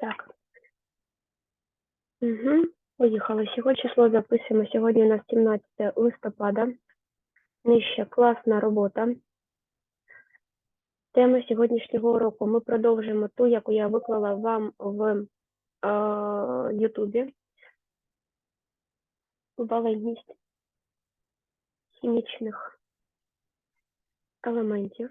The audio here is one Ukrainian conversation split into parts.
Так. Угу. Поїхали. Сьогодні число записуємо. Сьогодні у нас 17 листопада. Нижче класна робота. Тема сьогоднішнього уроку. Ми продовжимо ту, яку я виклала вам в е, Ютубі. Валентність хімічних елементів.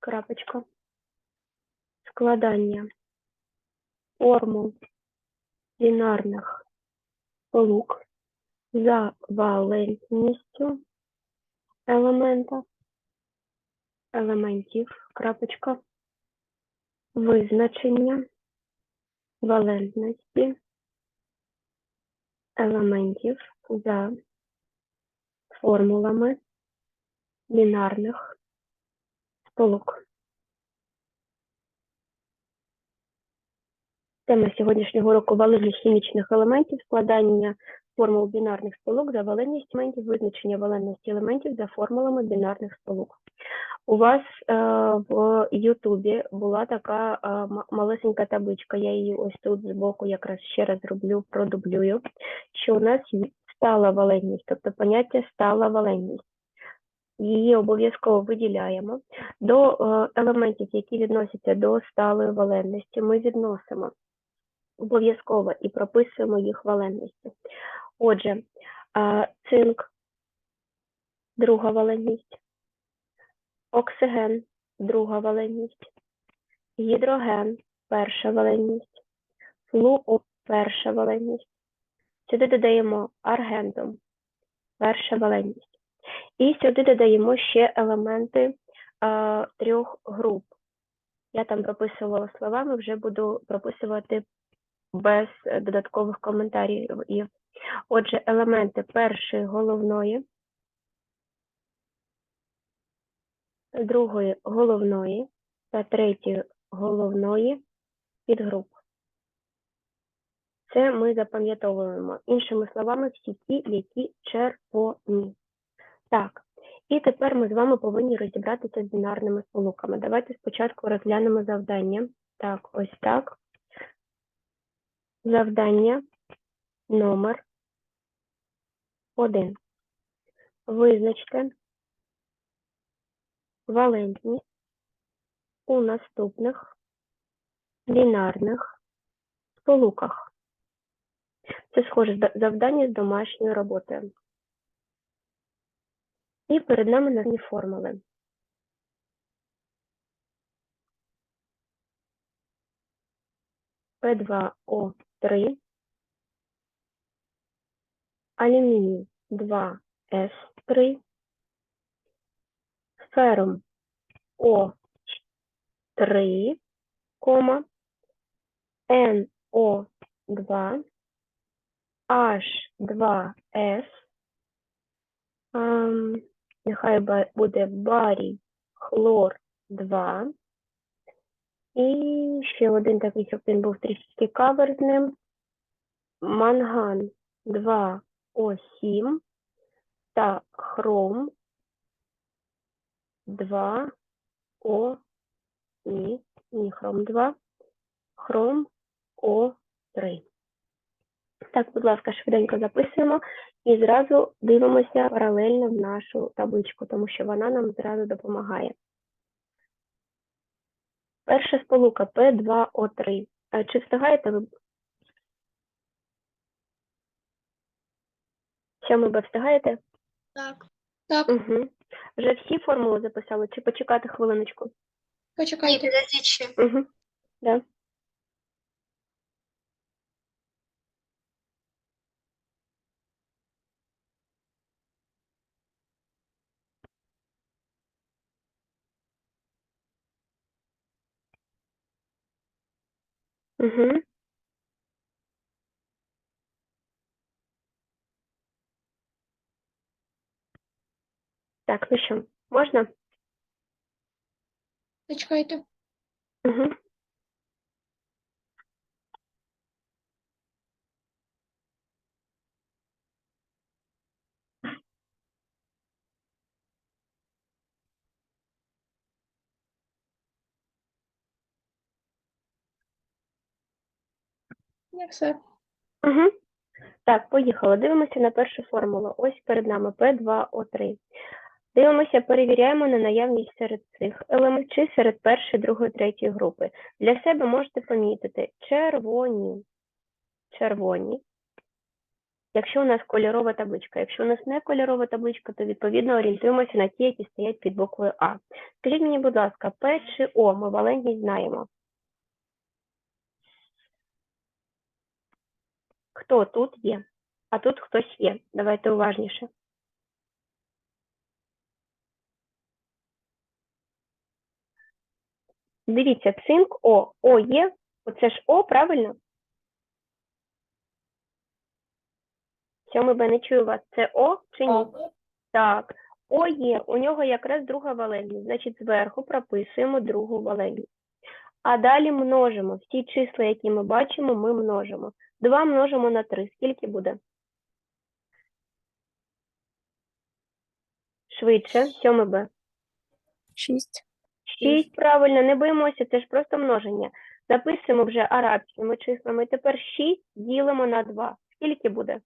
Крапочка. Складання формул бінарних сполук за валентністю елемента, елементів, крапочка, визначення валентності елементів за формулами бінарних сполук. Тема сьогоднішнього уроку валентність хімічних елементів, складання формул бінарних сполук за валентність елементів, визначення валентності елементів за формулами бінарних сполук. У вас е, в Ютубі була така е, малесенька табличка, я її ось тут збоку якраз ще раз зроблю, продублюю, що у нас стала валентність, тобто поняття стала валентність. Її обов'язково виділяємо. До е, елементів, які відносяться до сталої валентності, ми відносимо обов'язково і прописуємо їх валентності. Отже, цинк, друга валентність, оксиген, друга валентність, гідроген, перша валентність, флуор, перша валентність. Сюди додаємо аргентум, перша валентність. І сюди додаємо ще елементи а, трьох груп. Я там прописувала словами, вже буду прописувати без додаткових коментарів. Отже, елементи першої головної, другої головної та третьої головної підгруп. Це ми запам'ятовуємо. Іншими словами, всі ті, які червоні. Так, і тепер ми з вами повинні розібратися з бінарними сполуками. Давайте спочатку розглянемо завдання. Так, ось так. Завдання номер 1. Визначте валентність у наступних бінарних сполуках. Це схоже завдання з домашньою роботою. І перед нами названі формули. P2O3, алюміній 2S3, ферум O3, кома, NO2, H2S, ем, нехай буде барій, хлор 2, і ще один такий, щоб він був трішки каверзним. Манган 2О7 та хром 2О ні, ні, хром 2, хром О3. Так, будь ласка, швиденько записуємо і зразу дивимося паралельно в нашу табличку, тому що вона нам зразу допомагає. Перша сполука P2O3. Чи встигаєте ви? Сьомий Б встигаєте? Так. Так, Угу. Вже всі формули записали, чи почекати хвилиночку? почекайте. Угу. Да. Угу. Так, ну що, можна? Зачекайте. Угу. Я все. Угу. Так, поїхали. Дивимося на першу формулу. Ось перед нами P2O3. Дивимося, перевіряємо на наявність серед цих елементів чи серед першої, другої, третьої групи. Для себе можете помітити червоні. Червоні. Якщо у нас кольорова табличка. Якщо у нас не кольорова табличка, то відповідно орієнтуємося на ті, які стоять під буквою А. Скажіть мені, будь ласка, П чи О ми валентність знаємо. Хто тут є? А тут хтось є. Давайте уважніше. Дивіться, цинк О. О є. Оце ж О, правильно? Сьомий Б, не чую вас. Це О чи ні? Так. О є. У нього якраз друга валентність. Значить, зверху прописуємо другу валентність. А далі множимо. Всі числа, які ми бачимо, ми множимо. 2 множимо на 3. Скільки буде? Швидше. Сьоме Б. Шість. 6, правильно, не боїмося, це ж просто множення. Записуємо вже арабськими числами. Тепер 6 ділимо на 2. Скільки буде?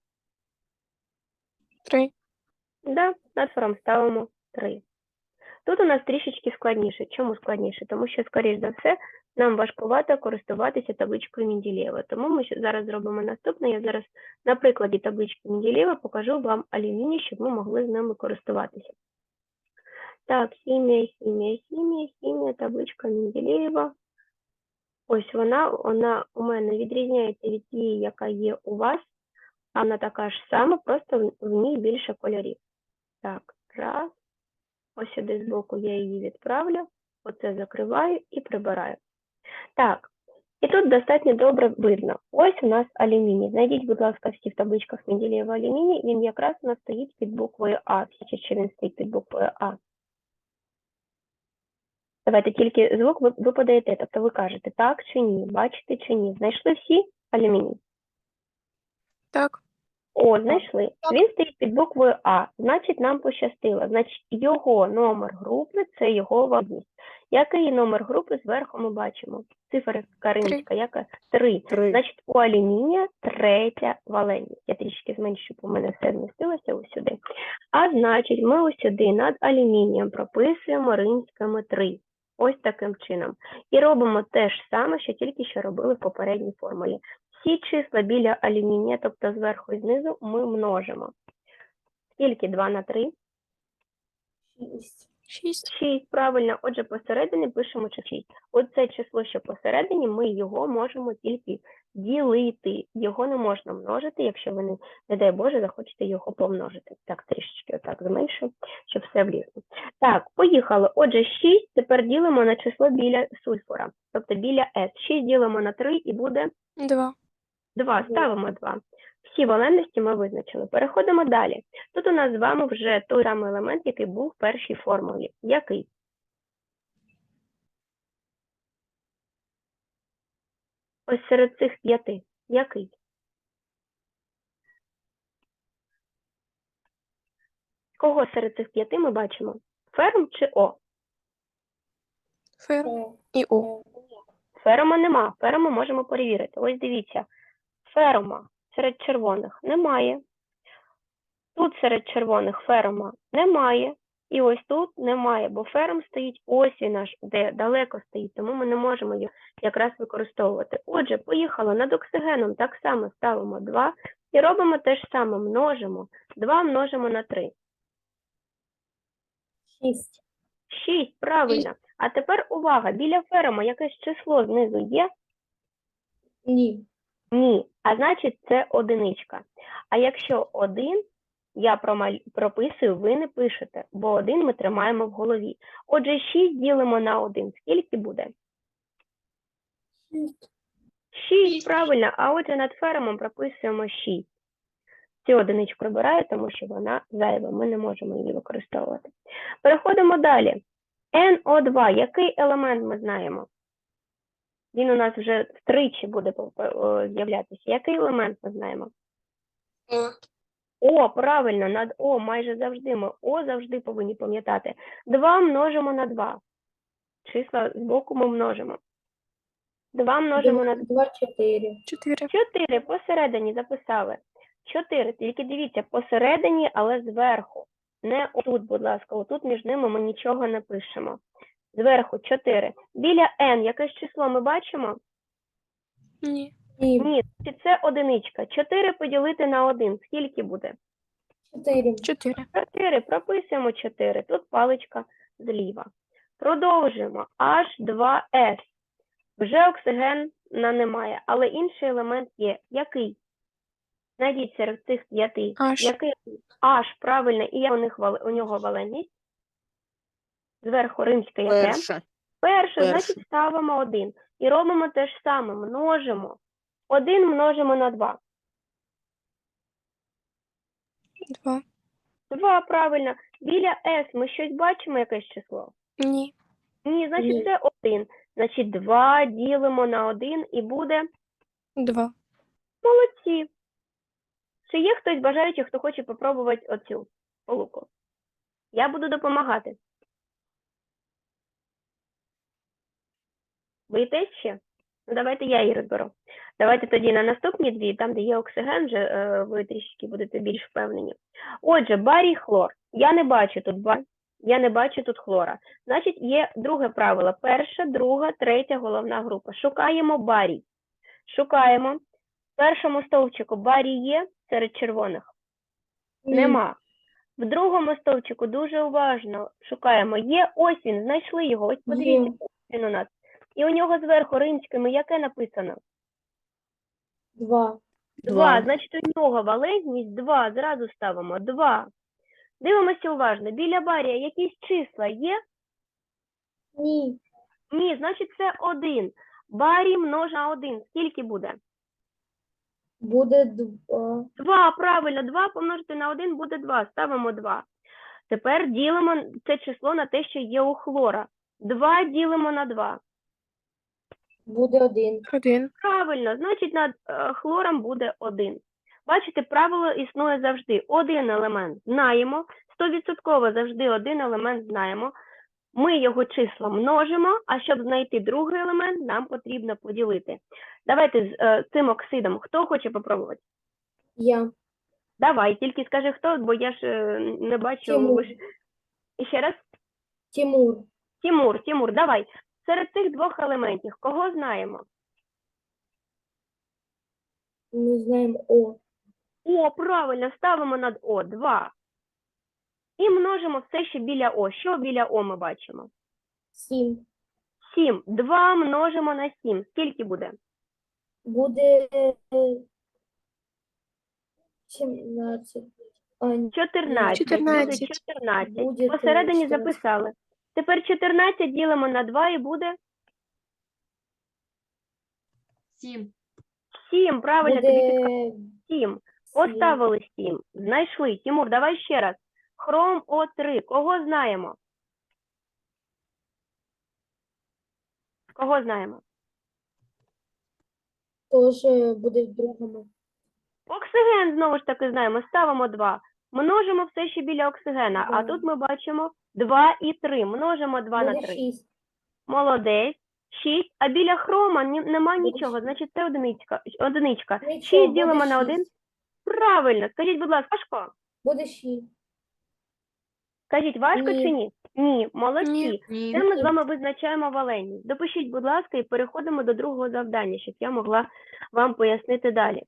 Три. Да, над фором ставимо 3. Тут у нас трішечки складніше. Чому складніше? Тому що, скоріш за все, нам важкувато користуватися табличкою Менделєєва. Тому ми зараз зробимо наступне. Я зараз на прикладі таблички Менделєєва покажу вам алюміній, щоб ми могли з ними користуватися. Так, хімія, хімія, хімія, хімія, табличка Менделєєва. Ось вона, вона у мене відрізняється від тієї, яка є у вас, вона така ж сама, просто в ній більше кольорів. Так, раз. Ось сюди збоку я її відправлю, оце закриваю і прибираю. Так, і тут достатньо добре видно. Ось у нас алюміній. Знайдіть, будь ласка, всі в табличках Менделєєва алюміній, він якраз у нас стоїть під буквою А. Всі що він стоїть під буквою А. Давайте тільки звук ви, ви подаєте, тобто ви кажете так чи ні, бачите чи ні. Знайшли всі алюміній? Так. О, знайшли. Він стоїть під буквою А. Значить, нам пощастило. Значить, його номер групи це його вагність. Який номер групи зверху ми бачимо? Цифра римська, яка? Три. Три. Значить, у алюмінія третя валентність. Я трішки зменшу, бо в мене все змістилося ось сюди. А значить, ми ось сюди над алюмінієм прописуємо римськими 3. Ось таким чином. І робимо те ж саме, що тільки що робили в попередній формулі. Всі числа біля алюмінія, тобто зверху і знизу, ми множимо. Скільки 2 на 3? Шість. 6, правильно. Отже, посередині пишемо чи 6. Оце число, що посередині, ми його можемо тільки ділити. Його не можна множити, якщо ви, не, не дай Боже, захочете його помножити. Так, трішечки отак зменшу, щоб все влізло. Так, поїхали. Отже, 6 тепер ділимо на число біля сульфура, тобто біля S. 6 ділимо на 3 і буде Два. 2. Ставимо 2. Всі валентності ми визначили. Переходимо далі. Тут у нас з вами вже той самий елемент, який був в першій формулі. Який? Ось серед цих п'яти. Який? Кого серед цих п'яти ми бачимо? Ферм чи О? Фер. І О. Ферома нема. Ферома можемо перевірити. Ось дивіться. Ферома серед червоних немає. Тут серед червоних ферома немає. І ось тут немає, бо фером стоїть ось він наш, де далеко стоїть, тому ми не можемо його якраз використовувати. Отже, поїхали над оксигеном, так само ставимо 2 і робимо те ж саме, множимо. 2 множимо на 3. Шість. 6, правильно. А тепер увага, біля ферома якесь число знизу є? Ні. Ні, а значить це одиничка. А якщо один, я прописую, ви не пишете, бо один ми тримаємо в голові. Отже, 6 ділимо на 1. Скільки буде? Шість. 6, правильно. А отже, над фермом прописуємо 6. Цю одиничку прибираю, тому що вона зайва, ми не можемо її використовувати. Переходимо далі. NO2. Який елемент ми знаємо? Він у нас вже втричі буде о, з'являтися. Який елемент ми знаємо? О, правильно, над О майже завжди ми О завжди повинні пам'ятати. 2 множимо на 2. Числа з боку ми множимо. 2 множимо на 2, 4. 4. 4 посередині записали. 4, тільки дивіться, посередині, але зверху. Не отут, будь ласка, отут між ними ми нічого не пишемо. Зверху 4. Біля n якесь число ми бачимо? Ні. Ні, Ні, це одиничка. 4 поділити на 1. Скільки буде? 4. 4. 4. Прописуємо 4. Тут паличка зліва. Продовжуємо. H2S. Вже оксигена немає, але інший елемент є. Який? Знайдіть серед цих п'яти. H. Який? H, правильно. І є у, них, у нього валенність? Зверху римська яке? Перше. Перше, Перше. значить ставимо 1. І робимо те ж саме, множимо. 1 множимо на 2. 2. 2, правильно. Біля S ми щось бачимо, якесь число? Ні. Ні, значить Ні. це 1. Значить 2 ділимо на 1 і буде 2. молодці. Чи є хтось бажаючий, хто хоче попробувати оцю полуку? Я буду допомагати. Боїтесь ще? Ну, давайте я її розберу. Давайте тоді на наступні дві, там, де є оксиген, вже е, ви трішки будете більш впевнені. Отже, барій хлор. Я не бачу тут бар, я не бачу тут хлора. Значить, є друге правило. Перша, друга, третя головна група. Шукаємо барій. Шукаємо. В першому стовпчику барій є серед червоних? Нема. В другому стовпчику дуже уважно шукаємо. Є ось він, знайшли його. Ось подивіться, ось він у нас. І у нього зверху римськими яке написано? 2. Два. Два. Значить, у нього валентність 2. Зразу ставимо 2. Дивимося уважно. Біля барія якісь числа є? Ні. Ні, значить це 1. Барій множ на 1. Скільки буде? Буде 2. 2, правильно, 2 помножити на 1 буде 2. Ставимо 2. Тепер ділимо це число на те, що є у хлора. 2 ділимо на 2. Буде 1. 1. Правильно, значить над е, хлором буде 1. Бачите, правило існує завжди. Один елемент знаємо, 100% завжди один елемент знаємо. Ми його числа множимо, а щоб знайти другий елемент, нам потрібно поділити. Давайте з е, цим оксидом. Хто хоче попробувати? Я. Давай, тільки скажи хто, бо я ж е, не бачу. Тимур. ще раз. Тимур. Тимур, Тимур, давай. Серед цих двох елементів кого знаємо? Ми знаємо О. О, правильно, ставимо над О 2. І множимо все ще біля О. Що біля О ми бачимо? 7. 7. 2 множимо на 7. Скільки буде? Буде е, 17. А, 14. 14. Буде 14. Буде Посередині 14. записали. Тепер 14 ділимо на 2 і буде Сім. 7. Правильно, тобі підказали. буде 7. 7. Поставили 7. Знайшли. Тимур, давай ще раз. Хром О3. Кого знаємо? Кого знаємо? Тож е, буде в другому. Оксиген знову ж таки знаємо, ставимо 2. Множимо все ще біля оксигена, а тут ми бачимо 2 і 3. Множимо 2 на 3. Молодець. 6. А біля хрома ні, нема нічого, значить це одиничка. одиничка. Нічого, 6 ділимо буде на 1. шість. Правильно. Скажіть, будь ласка, важко? Буде 6. Скажіть, важко Ні. чи ні? Ні, молодці. Ні. Ні. Це ми з вами визначаємо валенність. Допишіть, будь ласка, і переходимо до другого завдання, щоб я могла вам пояснити далі.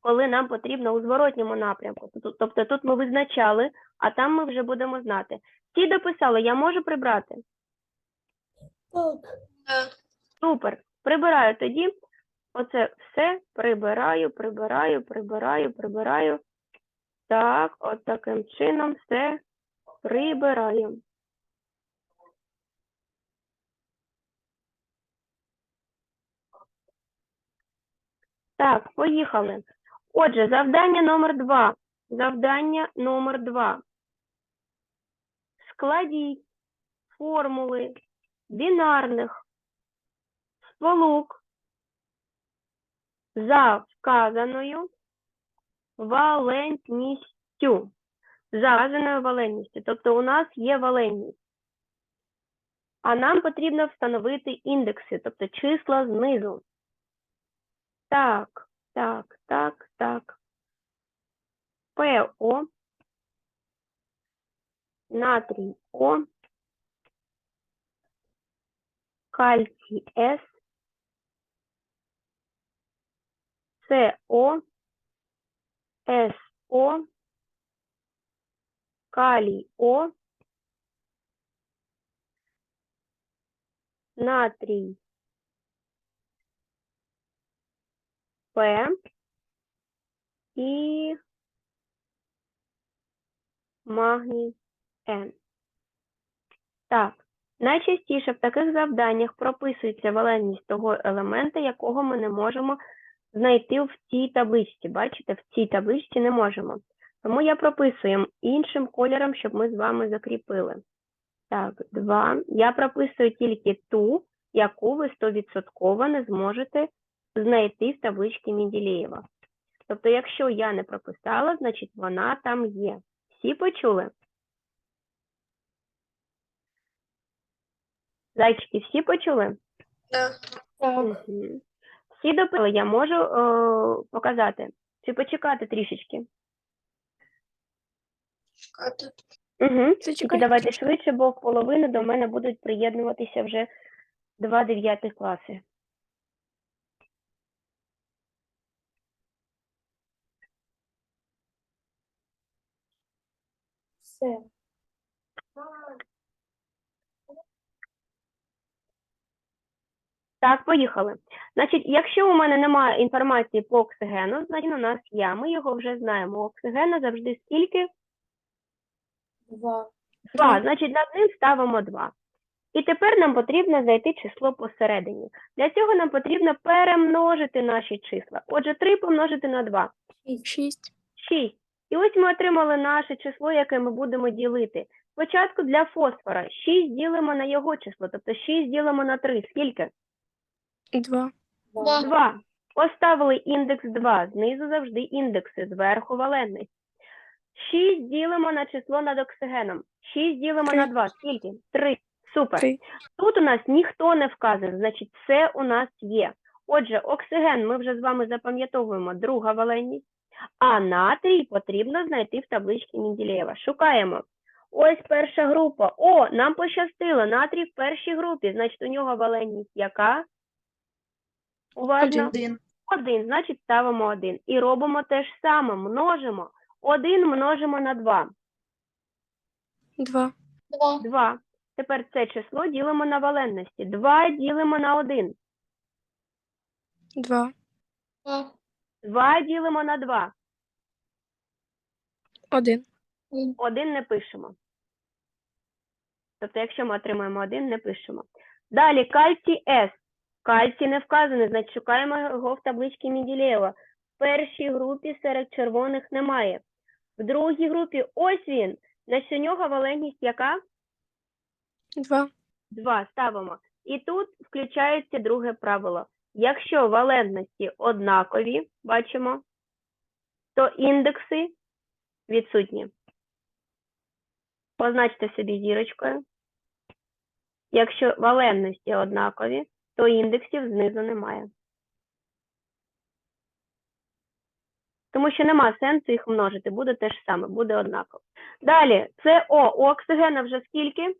Коли нам потрібно у зворотньому напрямку. Тобто тут ми визначали, а там ми вже будемо знати. Ті дописали, я можу прибрати? Так. Супер. Прибираю тоді. Оце все прибираю, прибираю, прибираю, прибираю. Так, от таким чином все прибираю. Так, поїхали. Отже, завдання номер два. Завдання номер два. Складіть формули бінарних сполук за вказаною валентністю. За вказаною валентністю. Тобто у нас є валентність. А нам потрібно встановити індекси, тобто числа знизу. Так, так, так, так. ПО, натрій О, кальцій С, СО, СО, калій О, натрій П і магній Н. Так, найчастіше в таких завданнях прописується валентність того елемента, якого ми не можемо знайти в цій табличці. Бачите, в цій табличці не можемо. Тому я прописую іншим кольором, щоб ми з вами закріпили. Так, 2. Я прописую тільки ту, яку ви 100% не зможете знайти в табличці Менделєєва. Тобто, якщо я не прописала, значить вона там є. Всі почули? Зайчики, всі почули? Так. Мгм. Всі допили, я можу е, показати. Чи почекати трішечки? Угу. Тільки давайте швидше, бо в половину до мене будуть приєднуватися вже два дев'ятих класи. Все. Так, поїхали. Значить, якщо у мене немає інформації по оксигену, значить у нас є. Ми його вже знаємо. У оксигена завжди скільки? Два. Два. Значить, над ним ставимо два. І тепер нам потрібно знайти число посередині. Для цього нам потрібно перемножити наші числа. Отже, 3 помножити на 2. Шість. 6. 6. І ось ми отримали наше число, яке ми будемо ділити. Спочатку для фосфора 6 ділимо на його число, тобто 6 ділимо на 3. Скільки? 2. Два. 2. Поставили індекс 2. Знизу завжди індекси, зверху валентність. 6 ділимо на число над оксигеном. 6 ділимо Три. на 2. Скільки? 3. Супер. 3. Тут у нас ніхто не вказаний, значить, це у нас є. Отже, оксиген ми вже з вами запам'ятовуємо друга валентність, а натрій потрібно знайти в табличці Менделєєва. Шукаємо. Ось перша група. О, нам пощастило. Натрій в першій групі. Значить, у нього валентність яка? Уважно. Один. Один, значить, ставимо один. І робимо те ж саме. Множимо. Один множимо на два. 2. Два. Два. Тепер це число ділимо на валентності. Два ділимо на один. 2. Два. Два ділимо на два. 1. Один не пишемо. Тобто, якщо ми отримаємо один, не пишемо. Далі кальцій С. Кальцій не вказаний, значить шукаємо його в табличці Менделєєва. В першій групі серед червоних немає. В другій групі ось він. Значить, у нього валентність яка? 2. Два ставимо. І тут включається друге правило. Якщо валентності однакові, бачимо, то індекси відсутні. Позначте собі зірочкою. Якщо валентності однакові, то індексів знизу немає. Тому що нема сенсу їх множити, буде те ж саме, буде однаково. Далі, це О. У оксигена вже скільки?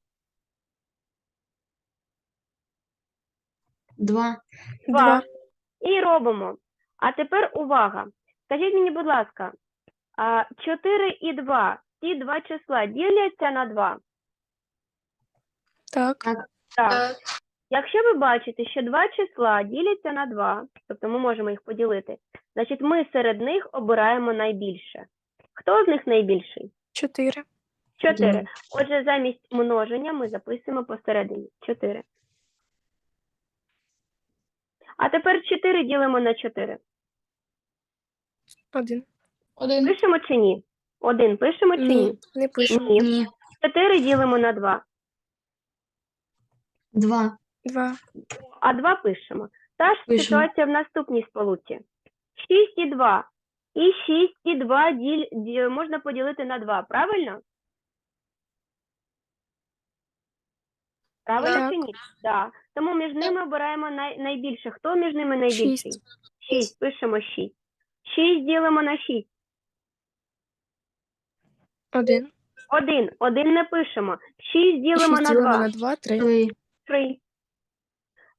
Два. 2. І робимо. А тепер увага. Скажіть мені, будь ласка, а 4 і 2, ці два числа діляться на 2? Так. Так. Якщо ви бачите, що два числа діляться на 2, тобто ми можемо їх поділити, значить ми серед них обираємо найбільше. Хто з них найбільший? 4. 4. Отже, замість множення ми записуємо посередині 4. А тепер 4 ділимо на 4. 1. Один. Пишемо чи ні? Один пишемо чи ні? Ні. Не пишемо. Ні. Ні. 4 ділимо на 2, Два. 2. а 2 пишемо. Та ж Пишемо. ситуація в наступній сполуці. 6 і 2. І 6 і 2 діль... ді- можна поділити на 2, правильно? Правильно Так. чи ні? Так. Тому між ними обираємо най... найбільше. Хто між ними найбільший? Шість. Шість. Пишемо шість. Шість ділимо на шість. Один. Один. Один не пишемо. Шість ділимо Шість на ділимо два. на два, три. Три. Три.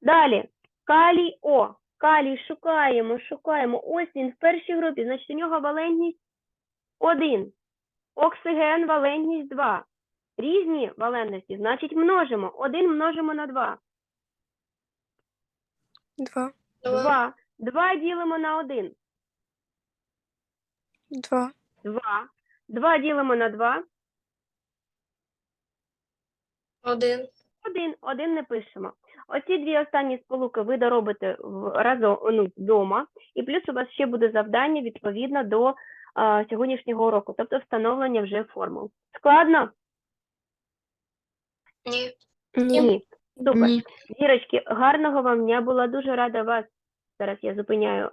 Далі. Калій О. Калій шукаємо, шукаємо. Ось він в першій групі. Значить, у нього валентність 1. Оксиген валентність 2. Різні валентності, значить множимо. 1 множимо на 2. Два. 2. 2 ділимо на 1. Два. 2. 2 ділимо на 2. Один. 1. 1 не пишемо. Оці дві останні сполуки ви доробите разом ну, вдома, і плюс у вас ще буде завдання відповідно до а, сьогоднішнього уроку, тобто встановлення вже формул. Складно? Ні. Ні. Ні. Супер. Ні. Зірочки, гарного вам дня. Була дуже рада вас. Зараз я зупиняю.